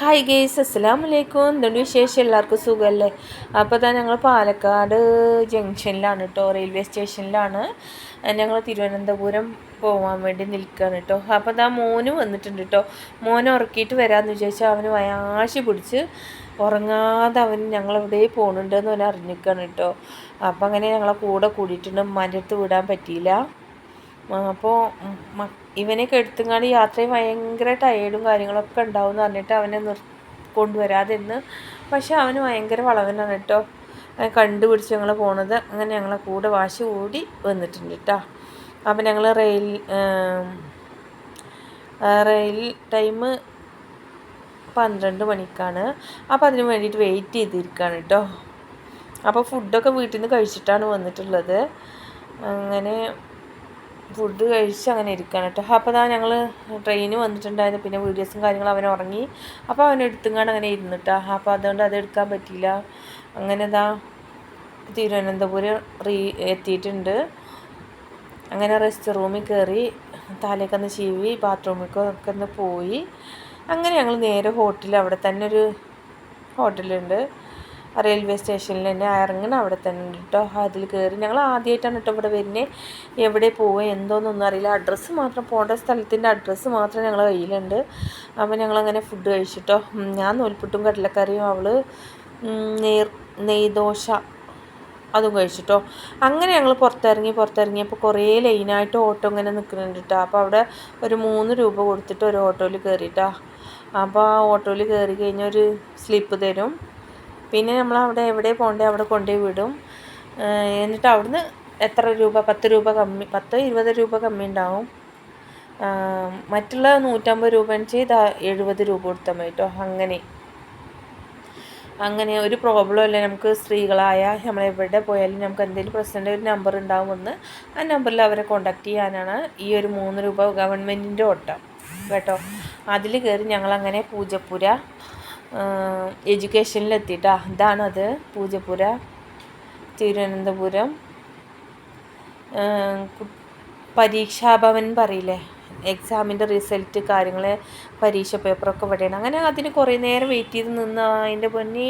Hi guys അസ്സലാമു വലൈക്കും എന്തുകൊണ്ട് വിശേഷം? എല്ലാവർക്കും സുഖമല്ലേ അപ്പോൾ തന്നെ ഞങ്ങൾ പാലക്കാട് ജംഗ്ഷനിലാണ് കേട്ടോ റെയിൽവേ സ്റ്റേഷനിലാണ് ഞങ്ങൾ തിരുവനന്തപുരം പോകാൻ വേണ്ടി നിൽക്കുകയാണ് കേട്ടോ അപ്പോൾ അതാ മോന് വന്നിട്ടുണ്ട് കേട്ടോ മോനെ ഉറക്കിയിട്ട് വരാമെന്ന് വിചാരിച്ചാൽ അവന് വയാശി പിടിച്ച് ഉറങ്ങാതെ അവൻ ഞങ്ങളെവിടെ പോകണുണ്ടെന്ന് അവൻ അറിഞ്ഞിരിക്കുകയാണ് കേട്ടോ അപ്പോൾ അങ്ങനെ ഞങ്ങളെ കൂടെ കൂടിയിട്ടുണ്ട്. ഉമ്മാന്റെ അടുത്ത് വിടാൻ പറ്റിയില്ല. അപ്പോൾ ഇവനെയൊക്കെ എടുത്തുങ്ങാണ്ട് യാത്രയും ഭയങ്കര ടയേർഡും കാര്യങ്ങളൊക്കെ ഉണ്ടാവും എന്ന് പറഞ്ഞിട്ട് അവനെ നിർ കൊണ്ടുവരാതെ ഇന്ന് പക്ഷെ അവന് ഭയങ്കര വളവനാണ് കേട്ടോ. കണ്ടുപിടിച്ച് ഞങ്ങൾ പോണത്. അങ്ങനെ ഞങ്ങളെ കൂടെ വാശി കൂടി വന്നിട്ടുണ്ട് കേട്ടോ അപ്പം ഞങ്ങൾ റെയിൽ റെയിൽ ടൈം പന്ത്രണ്ട് മണിക്കാണ്. അപ്പോൾ അതിന് വേണ്ടിയിട്ട് വെയിറ്റ് ചെയ്തിരിക്കുകയാണ് കേട്ടോ അപ്പോൾ ഫുഡൊക്കെ വീട്ടിൽ നിന്ന് കഴിച്ചിട്ടാണ് വന്നിട്ടുള്ളത്. അങ്ങനെ ഫുഡ് കഴിച്ച് അങ്ങനെ ഇരിക്കുകയാണ് കേട്ടോ. അപ്പോൾ അതാ ഞങ്ങൾ ട്രെയിന് വന്നിട്ടുണ്ടായിരുന്നു. പിന്നെ വീഡിയോസും കാര്യങ്ങളും അവൻ ഉറങ്ങി. അപ്പോൾ അവൻ എടുത്തുങ്ങാണ്ട് അങ്ങനെ ഇരുന്നിട്ടാ അപ്പോൾ അതുകൊണ്ട് അത് എടുക്കാൻ പറ്റിയില്ല. അങ്ങനെ ഇതാ തിരുവനന്തപുരം റീ എത്തിയിട്ടുണ്ട്. അങ്ങനെ റെസ്റ്റ് റൂമിൽ കയറി തലയൊക്കെ ഒന്ന് ചീവി ബാത്റൂമിലേക്കൊക്കെ ഒന്ന് പോയി. അങ്ങനെ ഞങ്ങൾ നേരെ ഹോട്ടലിൽ അവിടെ തന്നെ ഒരു ഹോട്ടലുണ്ട് റെയിൽവേ സ്റ്റേഷനിൽ തന്നെ ഇറങ്ങണം അവിടെ തന്നെ കേട്ടോ. അതിൽ കയറി ഞങ്ങൾ ആദ്യമായിട്ടാണ് കേട്ടോ ഇവിടെ വരുന്നത് എവിടെ പോവുക എന്തോന്നൊന്നും അറിയില്ല. അഡ്രസ്സ് മാത്രം പോകേണ്ട സ്ഥലത്തിന്റെ അഡ്രസ്സ് മാത്രം ഞങ്ങൾ കയ്യിലുണ്ട്. അപ്പോൾ ഞങ്ങളങ്ങനെ ഫുഡ് കഴിച്ചിട്ടോ ഞാൻ നൂൽപുട്ടും കടലക്കറിയും അവൾ നെയ് നെയ്ദോശ അതും കഴിച്ചിട്ടോ അങ്ങനെ ഞങ്ങൾ പുറത്തിറങ്ങി പുറത്തിറങ്ങിയപ്പോൾ കുറേ ലൈനായിട്ട് ഓട്ടോ ഇങ്ങനെ നിൽക്കുന്നുണ്ട് കേട്ടോ. അപ്പോൾ അവിടെ ഒരു മൂന്ന് രൂപ കൊടുത്തിട്ട് ഒരു ഓട്ടോയിൽ കയറിയിട്ടാ അപ്പോൾ ആ ഓട്ടോയിൽ കയറി കഴിഞ്ഞാൽ ഒരു സ്ലിപ്പ് തരും. പിന്നെ നമ്മൾ അവിടെ എവിടെ പോകണ്ടേ അവിടെ കൊണ്ടുപോയി വിടും. എന്നിട്ട് അവിടുന്ന് എത്ര രൂപ? പത്ത് രൂപ കമ്മി പത്ത് ഇരുപത് രൂപ കമ്മി ഉണ്ടാവും. മറ്റുള്ള നൂറ്റമ്പത് രൂപ ചെയ്ത് എഴുപത് രൂപ കൊടുത്താൽ മതി കേട്ടോ. അങ്ങനെ. അങ്ങനെ ഒരു പ്രോബ്ലം ഇല്ല. നമുക്ക് സ്ത്രീകളായ നമ്മൾ എവിടെ പോയാലും നമുക്ക് എന്തെങ്കിലും പ്രശ്നമുണ്ടെങ്കിൽ ഒരു നമ്പർ ഉണ്ടാവുമെന്ന് ആ നമ്പറിൽ അവരെ കോണ്ടാക്ട് ചെയ്യാനാണ് ഈ ഒരു മൂന്ന് രൂപ ഗവൺമെന്റിന്റെ ഓട്ടം. കേട്ടോ. അതിൽ കയറി ഞങ്ങളങ്ങനെ പൂജപ്പുര എഡ്യൂക്കേഷനിലെത്തിയിട്ടാ ഇതാണത്. പൂജപ്പുര തിരുവനന്തപുരം. പരീക്ഷാഭവൻ പറയില്ലേ? എക്സാമിന്റെ റിസൾട്ട് കാര്യങ്ങൾ പരീക്ഷ പേപ്പറൊക്കെ ഇവിടെയാണ്. അങ്ങനെ അതിന് കുറേ നേരം വെയിറ്റ് ചെയ്ത് നിന്ന് അതിന്റെ പൊന്നി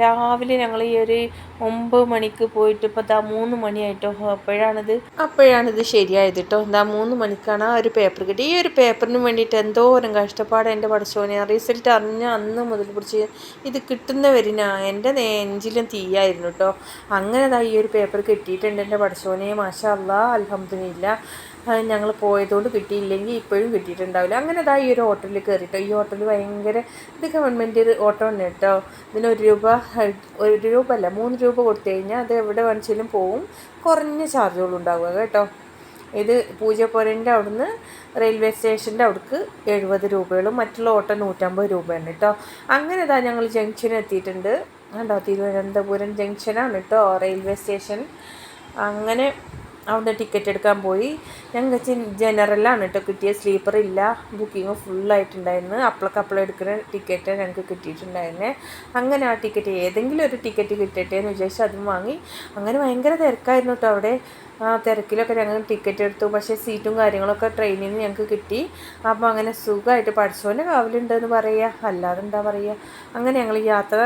രാവിലെ ഞങ്ങൾ ഈ ഒരു ഒമ്പത് മണിക്ക് പോയിട്ട് ഇപ്പോൾ ദാ മൂന്ന് മണിയായിട്ടോ അപ്പോഴാണിത് അപ്പോഴാണിത് ശരിയായത് കേട്ടോ എന്താ മൂന്ന് മണിക്കാണ് ആ ഒരു പേപ്പർ കിട്ടി ഈ ഒരു പേപ്പറിന് വേണ്ടിയിട്ട് എന്തോരം കഷ്ടപ്പാട് എന്റെ പഠിച്ചോനെ റിസൾട്ട് അറിഞ്ഞ അന്ന് മുതൽ പിടിച്ച് ഇത് കിട്ടുന്നവരിനാ എന്റെ നെഞ്ചിലും തീയായിരുന്നു കേട്ടോ അങ്ങനെ ഈ ഒരു പേപ്പർ കിട്ടിയിട്ടുണ്ട് എന്റെ പഠിച്ചോനെ മാഷാ അല്ലാ അലഹമ്മദില്ല ഞങ്ങൾ പോയതുകൊണ്ട് കിട്ടിയില്ലെങ്കിൽ ഇപ്പോഴും കിട്ടിയിട്ടുണ്ടാവില്ല. അങ്ങനെ അതാ ഈ ഒരു ഹോട്ടലിൽ കയറിയിട്ടോ ഈ ഹോട്ടൽ ഭയങ്കര ഇത് ഗവൺമെന്റ് ഓട്ടോ ഉണ്ട് കേട്ടോ. ഇതിന് ഒരു രൂപ ഒരു രൂപ അല്ല മൂന്ന് രൂപ കൊടുത്തു കഴിഞ്ഞാൽ അത് എവിടെ വേണിച്ചാലും പോവും. കുറഞ്ഞ ചാർജുകളും ഉണ്ടാവുക കേട്ടോ. ഇത് പൂജപ്പുരന്റെ അവിടുന്ന് റെയിൽവേ സ്റ്റേഷന്റെ അവിടേക്ക് എഴുപത് രൂപകളും മറ്റുള്ള ഓട്ടോ നൂറ്റമ്പത് രൂപയാണ് കേട്ടോ. അങ്ങനെ ഇതാ ഞങ്ങൾ ജംഗ്ഷൻ എത്തിയിട്ടുണ്ട്. കണ്ടോ? തിരുവനന്തപുരം ജംഗ്ഷനാണ് കേട്ടോ റെയിൽവേ സ്റ്റേഷൻ. അങ്ങനെ അവിടെ ടിക്കറ്റ് എടുക്കാൻ പോയി. ഞങ്ങൾക്ക് ജനറലാണ് കേട്ടോ കിട്ടിയ. സ്ലീപ്പർ ഇല്ല. ബുക്കിംഗ് ഫുള്ളായിട്ടുണ്ടായിരുന്നു അപ്പളൊക്കെ അപ്പളം എടുക്കുന്ന ടിക്കറ്റ് ഞങ്ങൾക്ക് കിട്ടിയിട്ടുണ്ടായിരുന്നേ. അങ്ങനെ ആ ടിക്കറ്റ് ഏതെങ്കിലും ഒരു ടിക്കറ്റ് കിട്ടട്ടെ എന്ന് വിചാരിച്ച് അതും വാങ്ങി. അങ്ങനെ ഭയങ്കര തിരക്കായിരുന്നു കേട്ടോ അവിടെ. ആ തിരക്കിലൊക്കെ ഞങ്ങൾ ടിക്കറ്റ് എടുത്തു. പക്ഷേ സീറ്റും കാര്യങ്ങളൊക്കെ ട്രെയിനിൽ നിന്ന് ഞങ്ങൾക്ക് കിട്ടി. അപ്പോൾ അങ്ങനെ സുഖമായിട്ട് പഠിച്ചോന്റെ കാവലുണ്ടെന്ന് പറയുക അല്ലാതെ എന്താ പറയുക അങ്ങനെ ഞങ്ങൾ യാത്ര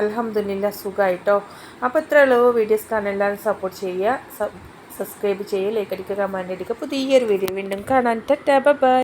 അലഹമ്മദില്ല സുഖമായിട്ടോ അപ്പോൾ ഇത്രയേ ഉള്ളൂ. വീഡിയോസ് കാണാൻ എല്ലാവരും സപ്പോർട്ട് ചെയ്യുക. സബ്സ്ക്രൈബ് ചെയ്യുക ലൈക്ക് അടിക്കുക കമന്റ് അടിക്കുക. പുതിയൊരു വീഡിയോ വീണ്ടും കാണാൻ. ടാ ബൈ.